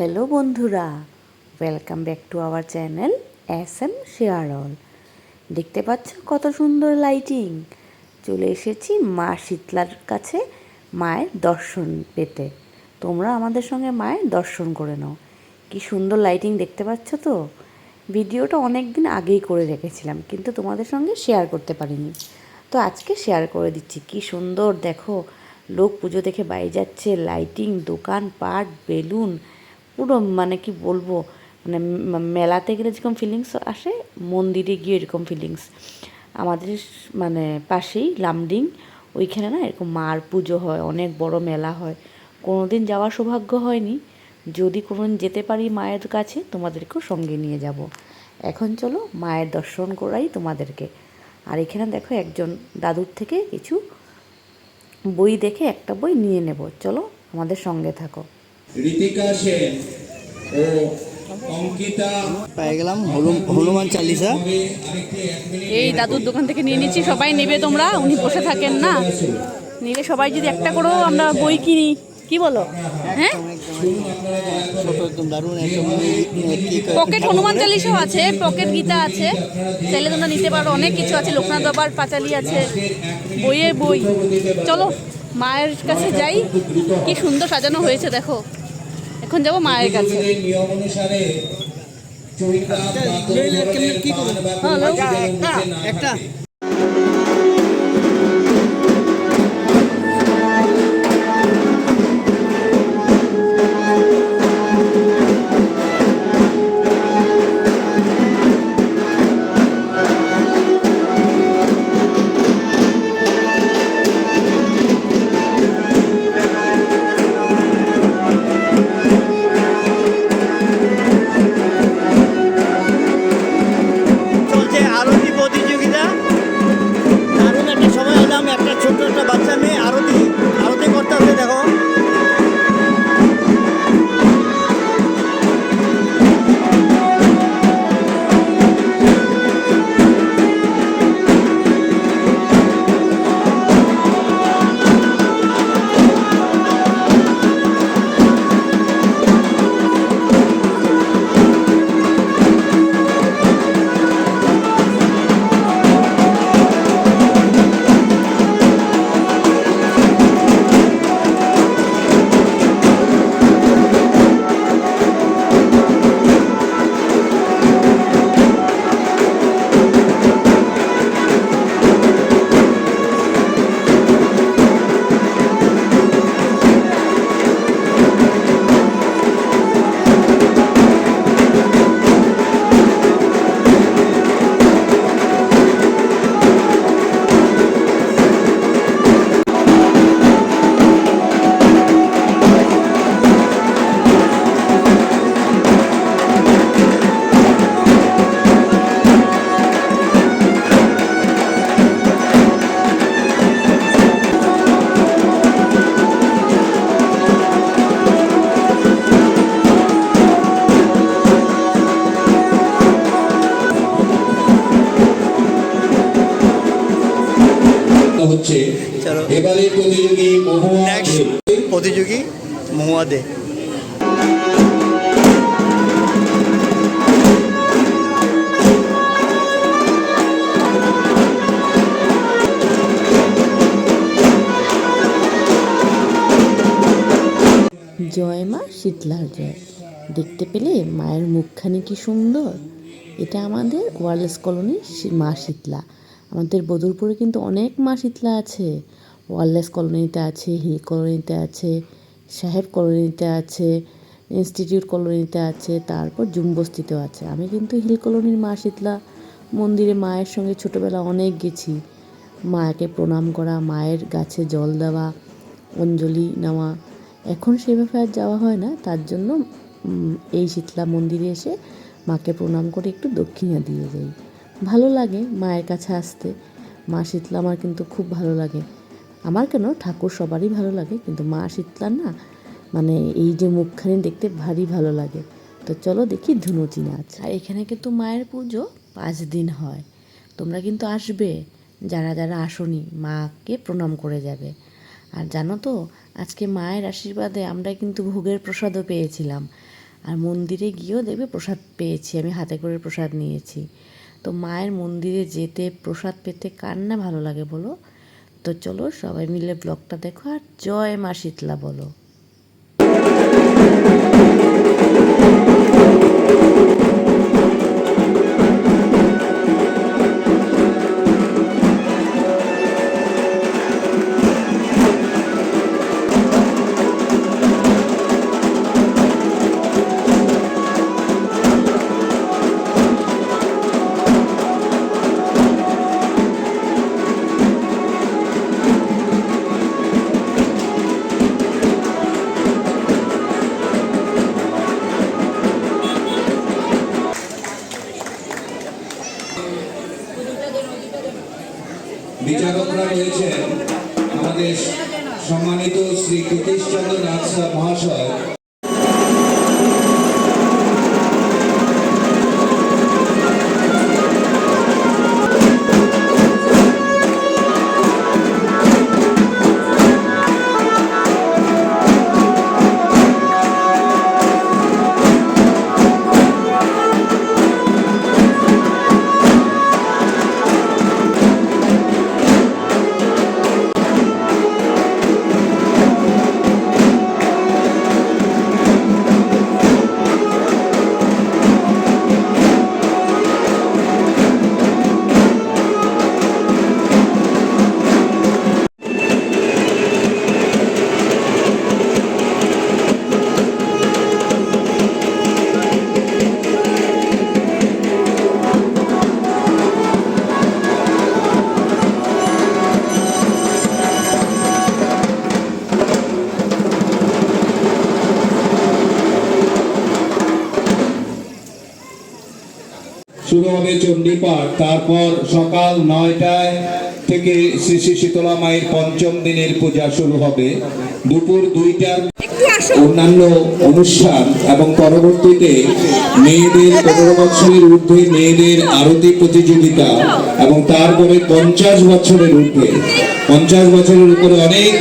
Hello বন্ধুরা welcome back to our channel S M শেয়ারল দেখতে পাচ্ছ কত সুন্দর লাইটিং চলে এসেছি মা শীতলার কাছে মায়ের দর্শন পেতে। তোমরা আমাদের সঙ্গে মায়ের দর্শন করে নাও। কি সুন্দর লাইটিং দেখতে পাচ্ছ তো? ভিডিওটা অনেক দিন আগেই করে রেখেছিলাম, কিন্তু তোমাদের সঙ্গে শেয়ার করতে পারিনি। তো আজকে শেয়ার করে দিচ্ছি। কি সুন্দর দেখো, লোক পুজো দেখে বাইরে যাচ্ছে লাইটিং দোকান পাট বেলুন পুরো মানে কি বলব মানে মেলাতে গেলে যেরকম ফিলিংস আসে, মন্দিরে গিয়ে এরকম ফিলিংস আমাদের মানে পাশেই লামডিং, ওইখানে না এরকম মার পুজো হয়, অনেক বড় মেলা হয়। কোনো দিন যাওয়ার সৌভাগ্য হয়নি। যদি কোনো দিন যেতে পারি মায়ের কাছে, তোমাদেরকেও সঙ্গে নিয়ে যাব। এখন চলো মায়ের দর্শন করাই তোমাদেরকে। আর এখানে দেখো একজন দাদুর থেকে কিছু বই দেখে একটা বই নিয়ে নেব। চলো আমাদের সঙ্গে থাকো। ঋতিকা সেন ও অঙ্কিতা পেয়ে গেলাম হনুমান চালিসা। এই দাদুর দোকান থেকে নিয়ে নিচ্ছি সবাই নেবে তোমরা উনি বসে থাকেন না। নিলে সবাই যদি একটা করেও আমরা বই কিনি কি বলো? হ্যাঁ? পকেট হনুমান চালিশাও আছে পকেট গীতা আছে তাহলে তোমরা নিতে পারো অনেক কিছু আছে লোকনাথ বাবার পাঁচালি আছে বইয়ে বই। চলো মায়ের কাছে যাই কি সুন্দর সাজানো হয়েছে দেখো। এখন যাব মায়ের কাছে। পুজোর নিয়ম অনুসারে চরিতা একটা হচ্ছে এবারে প্রতিযোগী মহুয়া প্রতিযোগী মহুয়া দে। জয় মা শীতলার জয়। দেখতে পেলে মায়ের মুখখানি কি সুন্দর? এটা আমাদের ওয়ারলেস কলোনি মা শীতলা। আমাদের বদরপুরে কিন্তু অনেক মা শীতলা আছে। ওয়ারলেস কলোনিতে আছে, হিল কলোনিতে আছে, সাহেব কলোনিতে আছে, ইনস্টিটিউট কলোনিতে আছে, তারপর জুমবস্তিতেও আছে। আমি কিন্তু হিল কলোনির মা শীতলা মন্দিরে মায়ের সঙ্গে ছোটোবেলা অনেক গেছি। মাকে প্রণাম করা, মায়ের গাছে জল দেওয়া, অঞ্জলি নেওয়া। এখন সেভাবে আর যাওয়া হয় না, তার জন্য এই শীতলা মন্দিরে এসে মাকে প্রণাম করে একটু দক্ষিণা দিয়ে যাই। ভালো লাগে মায়ের কাছে আসতে। মা শীতলা আমার কিন্তু খুব ভালো লাগে। আমার কেন? ঠাকুর সবারই ভালো লাগে, কিন্তু মা শীতলা না মানে এই যে মুখখানি দেখতে ভারী ভালো লাগে। তো চলো দেখি ধুনুচি নাচ। আর এখানে কিন্তু মায়ের পুজো পাঁচ দিন হয়। তোমরা কিন্তু আসবে, যারা যারা আসনি, মাকে প্রণাম করে যাবে। আর জানো তো, আজকে মায়ের আশীর্বাদে আমরা কিন্তু ভোগের প্রসাদও পেয়েছিলাম। আর মন্দিরে গিয়েও দেখবে প্রসাদ পেয়েছি, আমি হাতে করে প্রসাদ নিয়েছি। তো মায়ের মন্দিরে যেতে প্রসাদ পেতে কার না ভালো লাগে বলো? তো চলো সবাই মিলে ব্লগটা দেখো আর জয় মা শীতলা বলো। বিচারকরা রয়েছেন আমাদের সম্মানিত শ্রী কৃতিশ চন্দ্র নাথ মহাশয় শুরু হবে চণ্ডীপাঠ। তারপর সকাল নয়টায় থেকে শ্রী শ্রী শীতলা মায়ের পঞ্চম দিনের পূজা শুরু হবে। দুপুর দুইটার অন্যান্য অনুষ্ঠান এবং পরবর্তীতে মেয়েদের পনেরো বছরের ঊর্ধ্বে মেয়েদের আরতি প্রতিযোগিতা এবং তারপরে পঞ্চাশ বছরের ঊর্ধ্বে। পঞ্চাশ বছরের উপরে অনেক